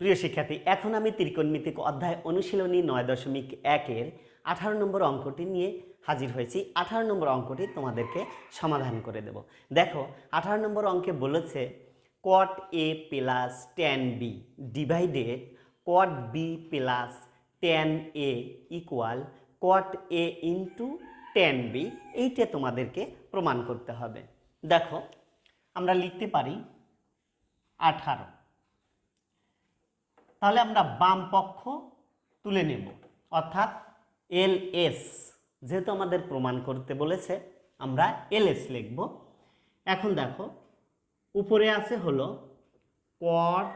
প্রিয় শিক্ষার্থী, এখন আমি ত্রিকোণমিতিক অধ্যায় অনুশীলনী নয় দশমিক একের আঠারো নম্বর অঙ্কটি নিয়ে হাজির হয়েছি। আঠারো নম্বর অঙ্কটি তোমাদেরকে সমাধান করে দেব। দেখো, আঠারো নম্বর অঙ্কে বলেছে cot A plus tan B divided cot B plus tan A equal cot A into tan B এইটা তোমাদেরকে প্রমাণ করতে হবে। দেখো, আমরা লিখতে পারি আঠারো। তাহলে আমরা বাম পক্ষ তুলে নেব। অর্থাৎ এল এস যেহেতু আমাদের প্রমাণ করতে বলেছে, আমরা এল এস লিখব। এখন দেখো, উপরে আছে হলো cot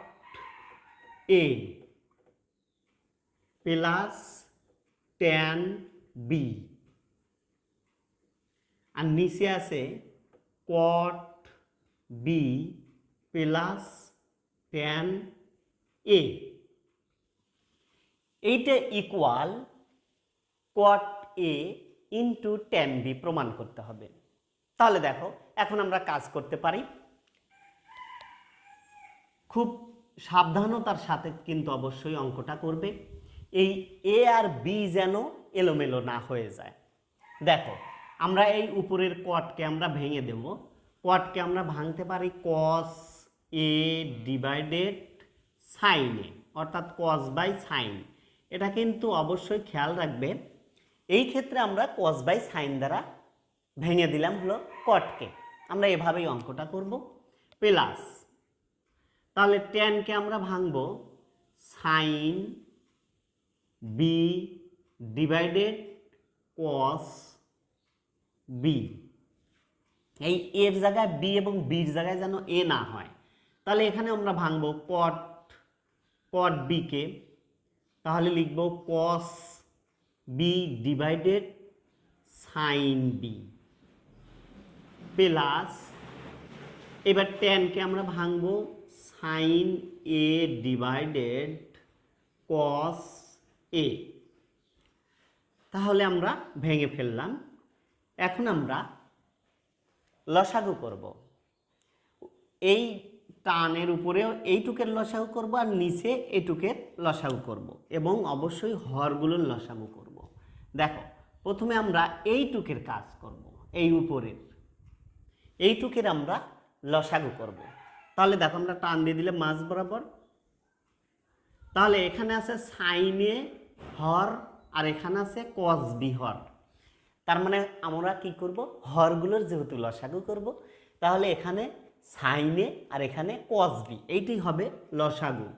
A plus tan B আর নিচে আছে cot B plus tan A এইটা equal cot A into tan B প্রমাণ করতে হবে। তাহলে দেখো, এখন আমরা কাজ করতে পারি। খুব সাবধানতার সাথে কিন্তু অবশ্যই অঙ্কটা করবে। এই এ আর বি যেন এলোমেলো না হয়ে যায়। দেখো, আমরা এই উপরের কটকে আমরা ভেঙে দেব। কটকে আমরা ভাঙতে পারি কস এ ডিভাইডেড সাইনে অর্থাৎ কস বাই সাইন এটা কিন্তু অবশ্যই খেয়াল রাখবে। এই ক্ষেত্রে আমরা কস বাই সাইন দ্বারা ভেঙে দিলাম হলো কটকে আমরা এভাবেই অঙ্কটা করব। প্লাস তাহলে টেনকে আমরা ভাঙব। Sine B divided cos B এই এর জায়গায় বি এবং বির জায়গায় যেন এ না হয়। তাহলে এখানে আমরা ভাঙব কট কট বিকে তাহলে লিখব cos B divided sine B plus এবার টেনকে আমরা ভাঙব সাইন এ ডিভাইডেড কস এ তাহলে আমরা ভেঙে ফেললাম। এখন আমরা লসাগু করব। এই টানের উপরেও এইটুকের লসাগু করব আর নিচে এইটুকের লসাগু করব এবং অবশ্যই হরগুলোর লসাগু করব। দেখো, প্রথমে আমরা এইটুকের কাজ করব, এই উপরের। এইটুকের আমরা লসাগু করব। তাহলে দেখো, আমরা টান দিয়ে দিলে মাছ বরাবর। তাহলে এখানে আছে সাইনে হর আর এখানে আছে কস হর। তার মানে আমরা কি করব? হরগুলোর যেহেতু লসাগু করব, তাহলে এখানে সাইনে আর এখানে কস বি এইটি হবে লসাগু।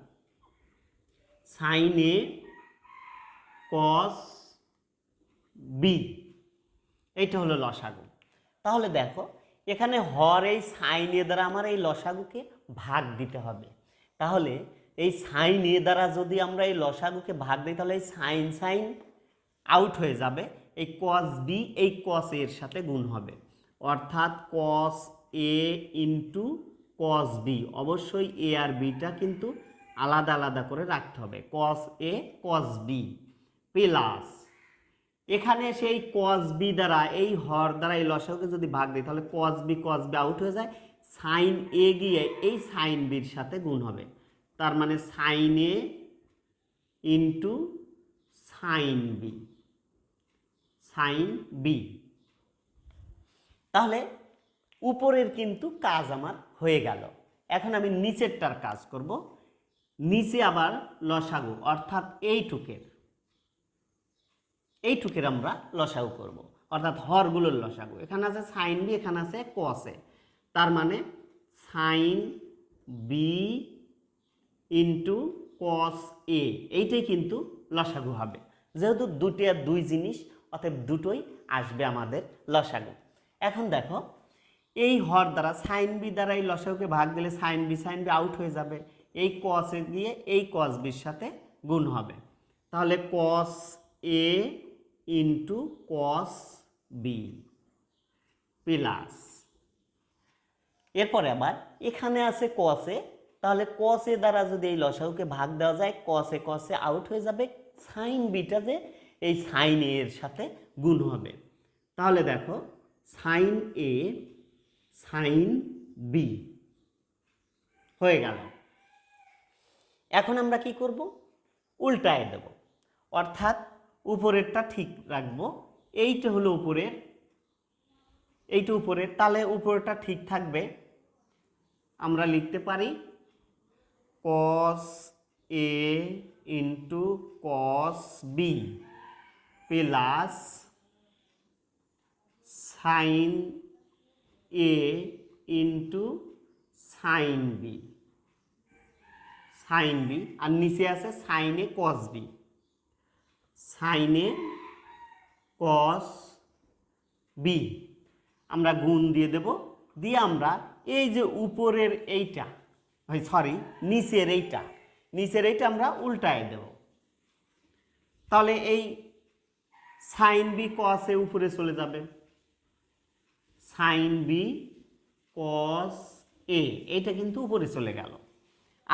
সাইনে কস বি এইটা হলো লসাগু। তাহলে দেখো, এখানে হর এই সাইনে দ্বারা আমার এই লসাগুকে ভাগ দিতে হবে। তাহলে এই সাইন দ্বারা যদি আমরা এই লসাগুকে ভাগ দিই, তাহলে এই সাইন সাইন আউট হয়ে যাবে। এই কস বি এই কস এর সাথে গুণ হবে। অর্থাৎ কস এ ইন্টু কস বি অবশ্যই এ আর বিটা কিন্তু আলাদা আলাদা করে রাখতে হবে। কস এ কস বি প্লাস এখানে সেই কস বি দ্বারা, এই হর দ্বারা, এই লসাগুকে যদি ভাগ দিই, তাহলে cos B cos B out হয়ে যায়। সাইন এ গিয়ে এই সাইন বির সাথে গুণ হবে। তার মানে sine A into sine B sine B তাহলে উপরের কিন্তু কাজ আমার হয়ে গেল। এখন আমি নিচেরটার কাজ করব। নিচে আবার লসাগু, অর্থাৎ এইটুকের। এইটুকের আমরা লসাগু করব। অর্থাৎ হরগুলোর লসাগু। এখানে আছে সাইন বি এখানে আছে কসে তার মানে sine B into cos A এইটাই কিন্তু লসাগু হবে। যেহেতু দুটি আর দুই জিনিস, অতএব দুটোই আসবে আমাদের লসাগু। এখন দেখো এই হর দ্বারা সাইন বি দ্বারা এই লসাগুকে ভাগ দিলে sine B sine B out হয়ে যাবে। এই কসে গিয়ে এই কস বির সাথে গুণ হবে। তাহলে cos A into cos B plus এরপরে আবার এখানে আছে কসে তাহলে কসে দ্বারা যদি এই লসাগুকে ভাগ দেওয়া যায় কসে কসে আউট হয়ে যাবে। সাইন বিটা যে এই সাইন এর সাথে গুণ হবে। তাহলে দেখো সাইন এ সাইন বি হয়ে গেল। এখন আমরা কি করব? উল্টায় দেব। অর্থাৎ উপরেরটা ঠিক রাখব। এইটা হলো উপরের। এইটা উপরের। তাহলে উপরেরটা ঠিক থাকবে। আমরা লিখতে পারি cos A into cos B plus sine A into sine B sine B আর নিচে আছে সাইনে কস বি সাইনে কস বি আমরা গুণ দিয়ে দেব। দিয়ে আমরা এই যে উপরের এইটা সরি নিচের এইটা নিচের এইটা আমরা উল্টায় দেব। তাহলে এই সাইন বি কসে উপরে চলে যাবে। সাইন বি কস এ এইটা কিন্তু উপরে চলে গেল।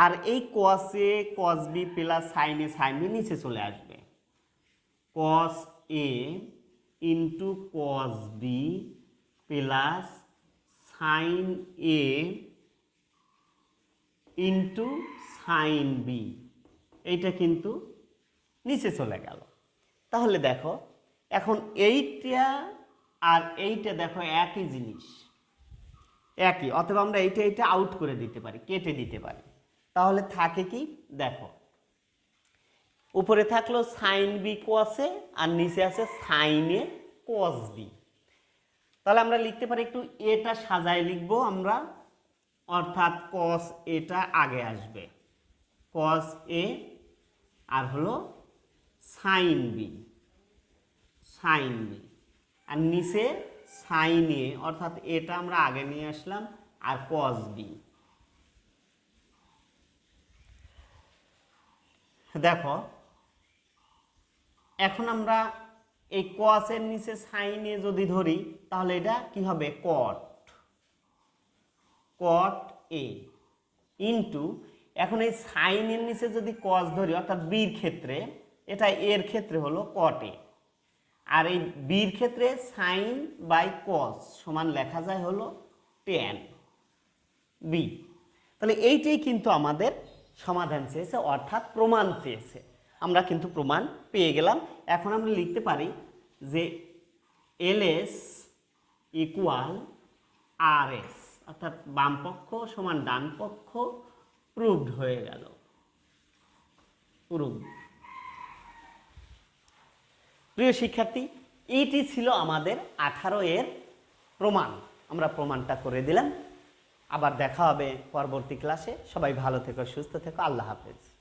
আর এই কসে কস বি প্লাস সাইনে সাইন বি নিচে চলে আসবে। Cos A into cos B plus sine A into sine B এইটা কিন্তু নিচে চলে গেল। তাহলে দেখো, এখন এইটা আর এইটা দেখো একই জিনিস। একই, অথবা আমরা এইটা এইটা আউট করে দিতে পারি, কেটে দিতে পারি। তাহলে থাকে কি? দেখো, উপরে থাকল সাইন বি কোয়াসে আর নিচে আছে সাইনে কোয়াস বি তাহলে আমরা লিখতে পারি একটু এটা সাজায় লিখব আমরা, অর্থাৎ কস এটা আগে আসবে। কস এ আর হলো সাইন বি সাইন বি আর নিচে সাইন এ অর্থাৎ এটা আমরা আগে নিয়ে আসলাম, আর কস বি দেখো, এখন আমরা এই কসের নিচে সাইনে যদি ধরি, তাহলে এটা কি হবে? কট কট এ ইন্টু এখন এই সাইনের নিচে যদি কস ধরি, অর্থাৎ বির ক্ষেত্রে, এটা এর ক্ষেত্রে হলো কট এ আর এই বির ক্ষেত্রে সাইন বাই কস সমান লেখা যায় হলো টেন বি তাহলে এইটাই কিন্তু আমাদের সমাধান চেয়েছে, অর্থাৎ প্রমাণ চেয়েছে। আমরা কিন্তু প্রমাণ পেয়ে গেলাম। এখন আমরা লিখতে পারি যে L S equal R S অর্থাৎ বাম পক্ষ সমান ডানপক্ষ প্রুভড হয়ে গেল। প্রুভ প্রিয় শিক্ষার্থী এইটি ছিল আমাদের আঠারো এর প্রমাণ। আমরা প্রমাণটা করে দিলাম। আবার দেখা হবে পরবর্তী ক্লাসে সবাই ভালো থেকো, সুস্থ থেকো। আল্লাহ হাফেজ।